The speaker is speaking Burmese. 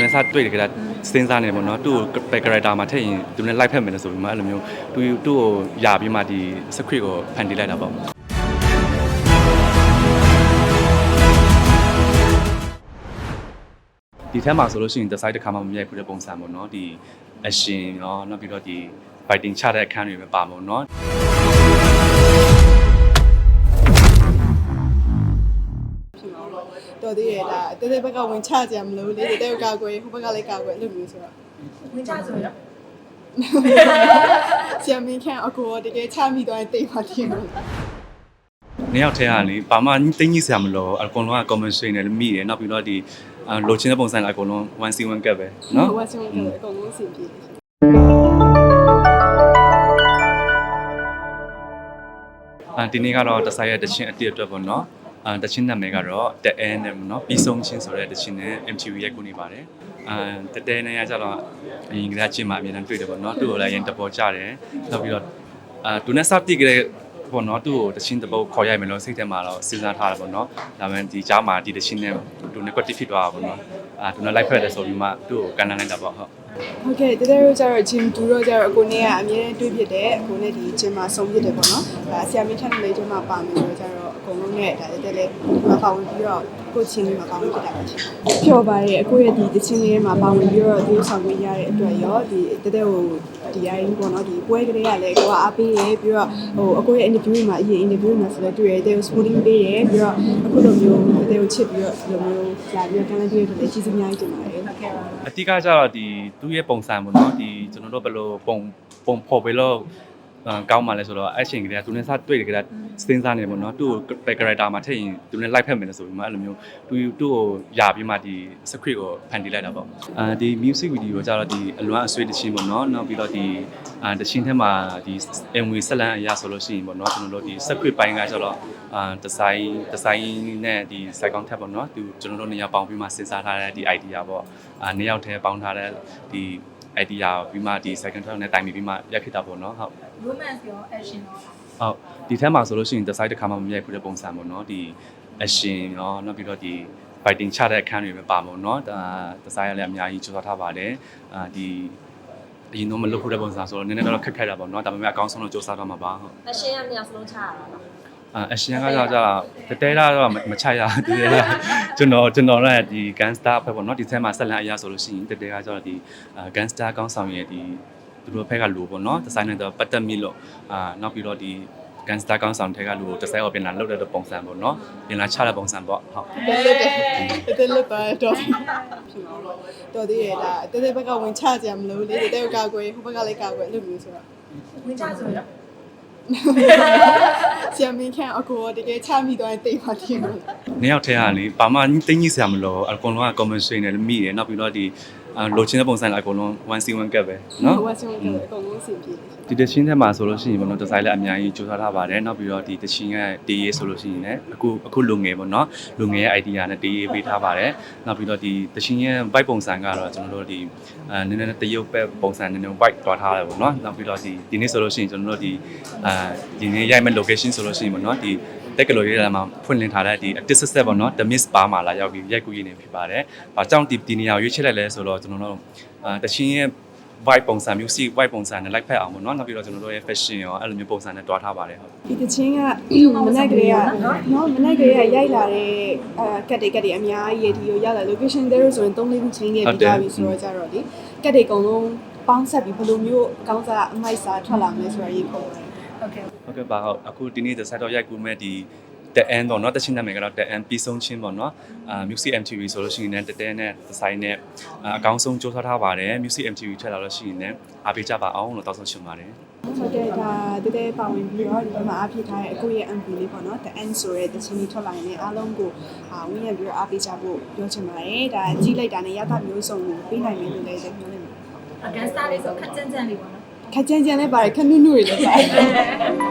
နဲ့စတွေ့တယ်ကစဉ်းစားနေတယ်ပေါ့နော်သူ့ကိုပဲ character မှာထည့်ရင်သူနဲ့ live ဖက်မယ်လို့ဆိုပြီးမှအဲ့လိုမျိုးသူသူ့ကိုယာပြီးမှဒီ script ကိုဖန်တီးလိုက်တာပေါ့ဒီထက်မှာဆိုလို့ရှိရင် design တစ်ခါမှမမြိုက်ဘူးတဲ့ပုံစံပေါ့နော်ဒီအရှင်ရောနောက်ပြီးတော့ဒီ fighting ချတဲ့အခန်းတွေပဲပါပေါ့နော် မှာပေါ့တော်သေးရဲ့ဒါတဲတဲဘက်ကဝင်ချကြမလို့လေတဲတဲကကာကွယ်ဟိုဘက်ကလည်းကာကွယ်အဲ့လိုမျိုးဆိုတော့ ဝင်ကြဆိုရော ဆရာမင်းခန့်အကိုတကယ်ချမိသွားရင်တိတ်ပါတင်လို့ နှစ်ယောက်ထဲကလေဘာမှတင်းကြီးစရာမလိုအကုန်လုံးက conversation နဲ့မိတယ်နောက်ပြီးတော့ဒီအာလိုချင်တဲ့ပုံစံကအကုန်လုံး one scene one cut ပဲเนาะ ဟိုဝါဆုံးကအကုန်လုံးအဆင်ပြေတယ် အာဒီနေ့ကတော့တဆိုင်ရဲ့တချင်းအတိအတွက်ပေါ့เนาะ အာတချင်းနာမည်ကတော့တအဲနဲ့ပေါ့နော်ပြီးဆုံးချင်းဆိုတဲ့တချင်းနဲ့ MTV ရဲ့ကိုနေပါတယ်အာတတဲနဲ့ကကျတော့အင်္ဂလိပ်ချင်းမှာအမြဲတမ်းတွေ့တယ်ပေါ့နော်သူ့ကိုလည်းရင်တပေါ်ကြတယ်နောက်ပြီးတော့အာသူနဲ့စပ်တိကြတဲ့ပေါ့နော်သူ့ကိုတချင်းတပုတ်ခေါ်ရိုက်မယ်လို့စိတ်ထဲမှာတော့စဉ်းစားထားတယ်ပေါ့နော်ဒါပေမဲ့ဒီကြားမှာဒီတချင်းနဲ့သူနဲ့ negative ဖြစ်သွားတာပေါ့နော်အာသူနဲ့ live ဖက်တယ်ဆိုပြီးမှသူ့ကိုကန်လန်းလိုက်တာပေါ့ဟုတ်ဟုတ်ကဲ့တကယ်လို့ကျတော့ဂျင်တူတော့ကျတော့အကိုနဲ့ကအမြဲတမ်းတွေ့ဖြစ်တယ်အကိုနဲ့ဒီဂျင်မှာဆုံးဖြစ်တယ်ပေါ့နော်အဲဆရာမင်းထက်လည်းဂျင်မှာပါမယ်ဆိုတော့ကျတော့ ကုန်လုံးနဲ့ဒါတဲတဲလေးဒီမှာပါဝင်ပြီးတော့ကိုချင်းလေးမှာပါဝင်ဖြစ်တာပါချင်းပျော်ပါတယ်အကိုရဲ့ဒီတချင်းလေးမှာပါဝင်ပြီးတော့ဒီဆောင်ပေးရတဲ့အတွက်ရောဒီတဲတဲကိုဒီအရင်ပေါ့နော်ဒီပွဲကလေးကလည်းကိုကအားပေးတယ်ပြီးတော့ဟိုအကိုရဲ့ interview မှာအရင် interview မှာဆိုတော့တွေ့ရတယ်တဲကို supporting ပေးတယ်ပြီးတော့အခုလိုမျိုးတဲကိုချစ်ပြီးတော့ဒီလိုမျိုးလာပြီးတော့ကမ်းလှမ်းတွေ့ရတဲ့ကျေးဇူးအများကြီးတင်ပါတယ်ဟုတ်ကဲ့ပါအတိကကျတော့ဒီသူ့ရဲ့ပုံစံပေါ့နော်ဒီကျွန်တော်တို့ဘယ်လိုပုံပုံဖော်ပေးလို့အာ ကောင်းမှလဲဆိုတော့အရှင်ကလေးကသူနဲ့စတွေ့တယ်ကြတာစဉ်းစားနေတယ်ပေါ့နော်သူ့ကိုပဲ character မှာထည့်ရင်သူနဲ့ live ဖက်မယ်လို့ဆိုပြီးမှအဲ့လိုမျိုးသူသူ့ကိုရပြီးမှဒီ script ကိုဖန်တီးလိုက်တာပေါ့အာဒီ music video ကျတော့ဒီအလွမ်းအဆွေးတခြင်းပေါ့နော်နောက်ပြီးတော့ဒီအာတခြင်းထဲမှာဒီ MV ဆက်လန်းအရာဆိုလို့ရှိရင်ပေါ့နော်ကျွန်တော်တို့ဒီ script ပိုင်းကကျတော့အာ design design နဲ့ဒီ site count ထက်ပေါ့နော်သူကျွန်တော်တို့နေရာပေါင်းပြီးမှစဉ်းစားထားတဲ့ဒီ idea ပေါ့အာနေရာထဲပေါင်းထားတဲ့ဒီ idea ပြီးမှဒီ second term နဲ့တိုင်ပြီးမှရက်ဖြစ်တာပေါ့နော်ဟုတ် romance ရော action ရောဟုတ်ဒီထဲမှာဆိုလို့ရှိရင် design တစ်ခါမှမမြိုက်ဘူးတဲ့ပုံစံပေါ့နော်ဒီ action ရောနောက်ပြီးတော့ဒီ fighting ချတဲ့အခန်းတွေပဲပါမှာပေါ့နော်ဒါ design ရလည်းအများကြီးစူးစမ်းထားပါတယ်အာဒီအရင်တော့မလုပ်ဖို့တဲ့ပုံစံဆိုတော့နည်းနည်းတော့ခက်ခဲတာပေါ့နော်ဒါပေမဲ့အကောင်းဆုံးတော့စူးစမ်းတော့မှာပါဟုတ်အရှင်ရမြောက်စလုံးချရတာလားအာ အရှင်ကတော့ကြာတတဲတာတော့မချရဘူးတတဲတာကျွန်တော်ကျွန်တော်လည်းဒီ gangster ဖက်ပေါ့နော်ဒီထဲမှာဆက်လန်းအရာဆိုလို့ရှိရင်တတဲကကျတော့ဒီ gangster ကောင်းဆောင်ရဲ့ဒီသူတို့ဖက်ကလူပေါ့နော်ဒီဇိုင်းနဲ့တော့ပတ်သက်မိလို့အာနောက်ပြီးတော့ဒီ gangster ကောင်းဆောင်ထဲကလူကိုတစ်ဆိုင်ော်ပြင်လာလောက်တဲ့ပုံစံပေါ့နော်ပြင်လာချတဲ့ပုံစံပေါ့ဟုတ်တဲလက်တယ်တဲလက်ပါတော့ဖြစ်မှာပေါ့တော်သေးရဲ့ဒါတဲတဲဘက်ကဝင်ချကြမလို့လေတဲတဲကကာကွယ်ဟိုဘက်ကလည်းကာကွယ်အဲ့လိုမျိုးဆိုတော့ဝင်ကြဆိုရော ဆရာမင်းခန့်အကိုတကယ်ချမိသွားရင်တိတ်ပါတင်လို့ နှစ်ယောက်ထဲကလေဘာမှတင်းကြီးစရာမလိုအကုန်လုံးက conversation နဲ့မိတယ်နောက်ပြီးတော့ဒီအာ လိုချင်တဲ့ပုံစံကအကုန်လုံး one scene one cut ပဲနော်ဟိုဝါဆုံးကအကုန်လုံးအဆင်ပြေတယ်ဒီတချင်းထဲမှာဆိုလို့ရှိရင်ပေါ့နော်ဒီဇိုင်းလည်းအများကြီးကြိုးစားထားပါတယ်နောက်ပြီးတော့ဒီတချင်းရဲ့တေးရေးဆိုလို့ရှိရင်လည်းအခုအခုလူငယ်ပေါ့နော်လူငယ်ရဲ့ idea နဲ့တေးရေးပေးထားပါတယ်နောက်ပြီးတော့ဒီတချင်းရဲ့ vibe ပုံစံကတော့ကျွန်တော်တို့ဒီအဲနည်းနည်းတရုပ်ပဲပုံစံနည်းနည်း vibe တွားထားတယ်ပေါ့နော်နောက်ပြီးတော့ဒီဒီနေ့ဆိုလို့ရှိရင်ကျွန်တော်တို့ဒီအဲဒီနေ့ရိုက်မဲ့ location ဆိုလို့ရှိရင်ပေါ့နော်ဒီ တက်ကလိုရေးလာမှာဖွင့်လင်းထားတဲ့ဒီ artist set ပေါ့နော် the miss bar မှာလာရောက်ပြီးရိုက်ကူးရနေဖြစ်ပါတယ်။ဘာကြောင့်ဒီဒီနေရာကိုရွေးချယ်လိုက်လဲဆိုတော့ကျွန်တော်တို့အာတချင်းရဲ့ vibe ပုံစံ music vibe ပုံစံနဲ့ like ဖက်အောင်ပေါ့နော်နောက်ပြီးတော့ကျွန်တော်တို့ရဲ့ fashion ရောအဲ့လိုမျိုးပုံစံနဲ့တွားထားပါတယ်ဟုတ်ဒီတချင်းကမနေ့ကလေးကနော်မနေ့ကလေးကရိုက်လာတဲ့အဲကတ်တွေကတ်တွေအများကြီးရဒီကိုရောက်လာ location တွေဆိုရင်၃လေးခုချင်းခဲ့ပြီးသွားပြီဆိုတော့ကြတော့ဒီကတ်တွေအကုန်လုံးပေါင်းဆက်ပြီးဘယ်လိုမျိုးအကောင်းစားအမိုက်စားထွက်လာမလဲဆိုတာရေးပုံတယ် ဟုတ်ကဲ့ဟုတ်ကဲ့ပါဟုတ်အခုဒီနေ့ the site တော့ရိုက်ကူးမဲ့ဒီ the end ပေါ့နော်တချင်းနာမည်ကတော့ the end ပြီးဆုံးချင်းပေါ့နော်အာ music MTV ဆိုလို့ရှိရင်လည်းတတဲနဲ့ design နဲ့အာအကောင်းဆုံးစူးစမ်းထားပါတယ် music MTV ထက်လာလို့ရှိရင်လည်းအားပေးကြပါအောင်လို့တောင်းဆိုချင်ပါတယ်ဟုတ်ကဲ့ဒါတကယ်ပါဝင်ပြီးတော့ဒီမှာအားဖြည့်ထားတဲ့အခုရဲ့ MV လေးပေါ့နော် The End ဆိုတဲ့တခြင်းလေးထွက်လာရင်လည်းအားလုံးကိုအာဝင်းရပြီးတော့အားပေးကြဖို့ပြောချင်ပါတယ်ဒါကြီးလိုက်တာနဲ့ရသမျိုးစုံကိုပေးနိုင်မယ်လို့လည်းပြောနေတယ်အကန်စတာလေးဆိုခက်ကြမ်းကြမ်းလေးပေါ့နော် ခက်ကြမ်းကြမ်းလေးပါတယ်ခက်နုနုတွေလည်းပါတယ်